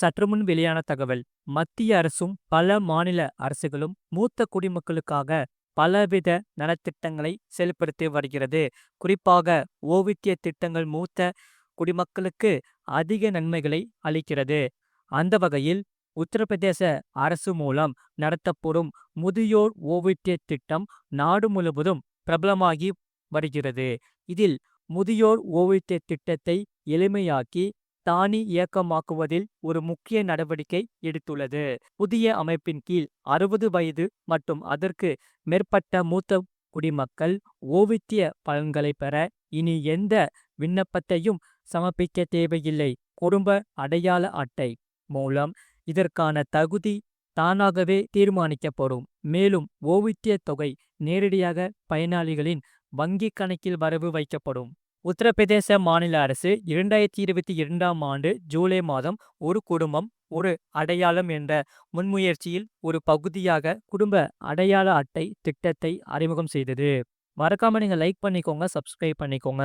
சற்றுமுன் வெளியான தகவல். மத்திய அரசும் பல மாநில அரசுகளும் மூத்த குடிமக்களுக்காக பலவித நலத்திட்டங்களை செயல்படுத்தி வருகிறது. குறிப்பாக ஓவித்திய திட்டங்கள் மூத்த குடிமக்களுக்கு அதிக நன்மைகளை அளிக்கிறது. அந்த வகையில் உத்தரப்பிரதேச அரசு மூலம் நடத்தப்படும் முதியோர் ஓய்வூதிய திட்டம் நாடு முழுவதும் பிரபலமாகி வருகிறது. இதில் முதியோர் ஓய்வூதிய திட்டத்தை எளிமையாக்கி தானி இயக்கமாக்குவதில் ஒரு முக்கிய நடவடிக்கை எடுத்துள்ளது. புதிய அமைப்பின் கீழ் அறுபது வயது மற்றும் அதற்கு மேற்பட்ட மூத்த குடிமக்கள் ஓவித்திய பலன்களை பெற இனி எந்த விண்ணப்பத்தையும் சமர்ப்பிக்க தேவையில்லை. குடும்ப அடையாள அட்டை மூலம் இதற்கான தகுதி தானாகவே தீர்மானிக்கப்படும். மேலும் ஓவித்திய தொகை நேரடியாக பயனாளிகளின் வங்கிக் கணக்கில் வரவு வைக்கப்படும். உத்தரப்பிரதேச மாநில அரசு இரண்டாயிரத்தி இருபத்தி இரண்டாம் ஆண்டு ஜூலை மாதம் ஒரு குடும்பம் ஒரு அடையாளம் என்ற முன்முயற்சியில் ஒரு பகுதியாக குடும்ப அடையாள அட்டை திட்டத்தை அறிமுகம் செய்தது. மறக்காம நீங்க லைக் பண்ணிக்கோங்க சப்ஸ்கிரைப் பண்ணிக்கோங்க.